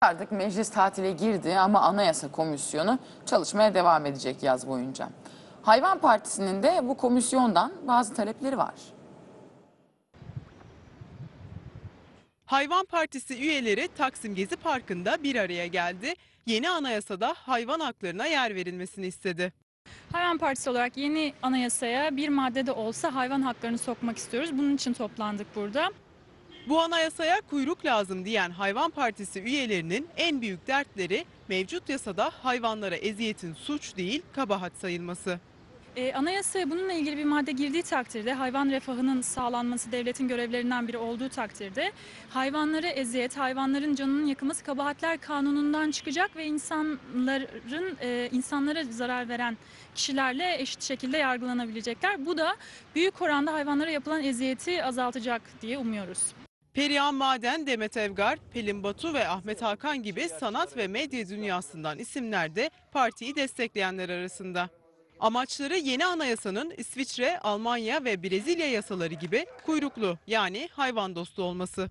Artık meclis tatile girdi ama Anayasa Komisyonu çalışmaya devam edecek yaz boyunca. Hayvan Partisi'nin de bu komisyondan bazı talepleri var. Hayvan Partisi üyeleri Taksim Gezi Parkı'nda bir araya geldi. Yeni anayasada hayvan haklarına yer verilmesini istedi. Hayvan Partisi olarak yeni anayasaya bir madde de olsa hayvan haklarını sokmak istiyoruz. Bunun için toplandık burada. Bu anayasaya kuyruk lazım diyen Hayvan Partisi üyelerinin en büyük dertleri mevcut yasada hayvanlara eziyetin suç değil kabahat sayılması. Ee, anayasaya bununla ilgili bir madde girdiği takdirde hayvan refahının sağlanması devletin görevlerinden biri olduğu takdirde hayvanlara eziyet, hayvanların canının yakılması kabahatler kanunundan çıkacak ve insanların e, insanlara zarar veren kişilerle eşit şekilde yargılanabilecekler. Bu da büyük oranda hayvanlara yapılan eziyeti azaltacak diye umuyoruz. Perihan Maden, Demet Evgar, Pelin Batu ve Ahmet Hakan gibi sanat ve medya dünyasından isimler de partiyi destekleyenler arasında. Amaçları yeni anayasanın İsviçre, Almanya ve Brezilya yasaları gibi kuyruklu yani hayvan dostu olması.